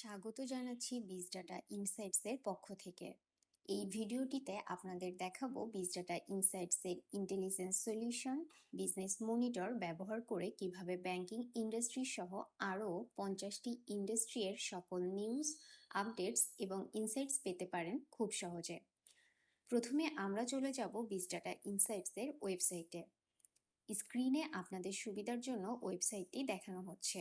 স্বাগত জানাচ্ছি বিজ ডাটা ইনসাইটস এর পক্ষ থেকে। এই ভিডিওটিতে আপনাদের দেখাবো বিজ ডাটা ইনসাইটস এর ইন্টেলিজেন্স সলিউশন বিজনেস মনিটর ব্যবহার করে কীভাবে ব্যাংকিং ইন্ডাস্ট্রি সহ আরও পঞ্চাশটি ইন্ডাস্ট্রি এর সকল নিউজ আপডেটস এবং ইনসাইটস পেতে পারেন খুব সহজে। প্রথমে আমরা চলে যাব বিজ ডাটা ইনসাইটস এর ওয়েবসাইটে স্ক্রিনে আপনাদের সুবিধার জন্য ওয়েবসাইটটি দেখানো হচ্ছে।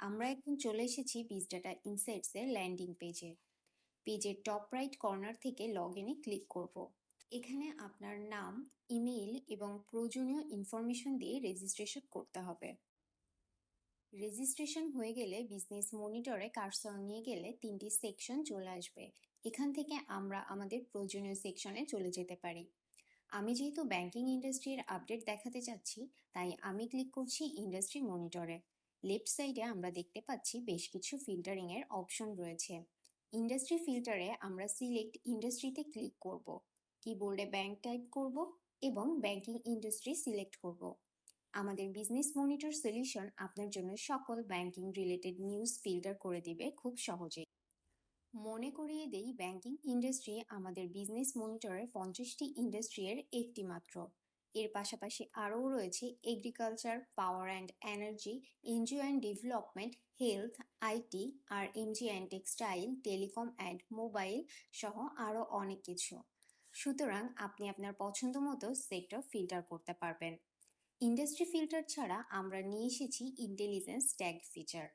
আমরা এখন চলে এসেছি বিজ ডাটা ইনসাইটস এর ল্যান্ডিং পেজে পেজের টপ রাইট কর্নার থেকে লগ ইনে ক্লিক করব। এখানে আপনার নাম ইমেইল এবং প্রয়োজনীয় ইনফরমেশন দিয়ে রেজিস্ট্রেশন করতে হবে। রেজিস্ট্রেশন হয়ে গেলে বিজনেস মনিটরে কারসর নিয়ে গেলে তিনটি সেকশন চলে আসবে। এখান থেকে আমরা আমাদের প্রয়োজনীয় সেকশনে চলে যেতে পারি। আমি যেহেতু ব্যাংকিং ইন্ডাস্ট্রির আপডেট দেখাতে চাচ্ছি, তাই আমি ক্লিক করছি ইন্ডাস্ট্রি মনিটরে লেফট সাইডে আমরা দেখতে পাচ্ছি বেশ কিছু ফিল্টারিং এর অপশন রয়েছে। ইন্ডাস্ট্রি ফিল্টারে আমরা সিলেক্ট ইন্ডাস্ট্রিতে ক্লিক করব। কিবোর্ডে ব্যাংক টাইপ করব এবং ব্যাংকিং ইন্ডাস্ট্রি সিলেক্ট করব। আমাদের বিজনেস মনিটর সলিউশন আপনার জন্য সকল ব্যাংকিং রিলেটেড নিউজ ফিল্টার করে দিবে খুব সহজেই। মনে করিয়ে দেই ব্যাংকিং ইন্ডাস্ট্রি আমাদের বিজনেস মনিটরের পঞ্চাশটি ইন্ডাস্ট্রি এর একটি মাত্র এর পাশাপাশি আরও রয়েছে agriculture power and energy NGO and development health IT R MG and textile telecom and mobile সহ আরও অনেক কিছু। সুতরাং আপনি আপনার পছন্দ মতো সেক্টর ফিল্টার করতে পারবেন। ইন্ডাস্ট্রি ফিল্টার ছাড়া আমরা নিয়ে এসেছি ইন্টেলিজেন্স ট্যাগ ফিচার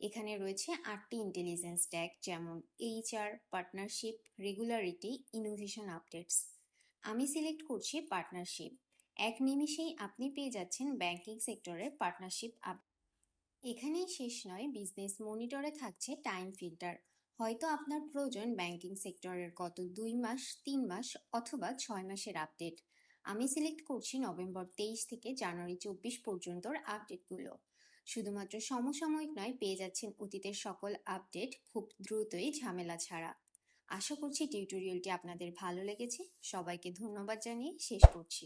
এখানে রয়েছে আটটি ইন্টেলিজেন্স ট্যাগ যেমন HR partnership regularity innovation updates আমি সিলেক্ট করছি পার্টনারশিপ এক নিমিষেই আপনি পেয়ে যাচ্ছেন ব্যাংকিং সেক্টরের পার্টনারশিপ আপ এখানেই শেষ নয় বিজনেস মনিটরে থাকছে টাইম ফিল্টার হয়তো আপনার প্রয়োজন ব্যাংকিং সেক্টরের গত দুই মাস, তিন মাস অথবা ছয় মাসের আপডেট আমি সিলেক্ট করছি নভেম্বর তেইশ থেকে জানুয়ারি চব্বিশ পর্যন্তর আপডেটগুলো শুধুমাত্র সমসাময়িক নয়, পেয়ে যাচ্ছেন অতীতের সকল আপডেট খুব দ্রুতই ঝামেলা ছাড়া। আশা করছি টিউটোরিয়ালটি আপনাদের ভালো লেগেছে। সবাইকে ধন্যবাদ জানিয়ে শেষ করছি।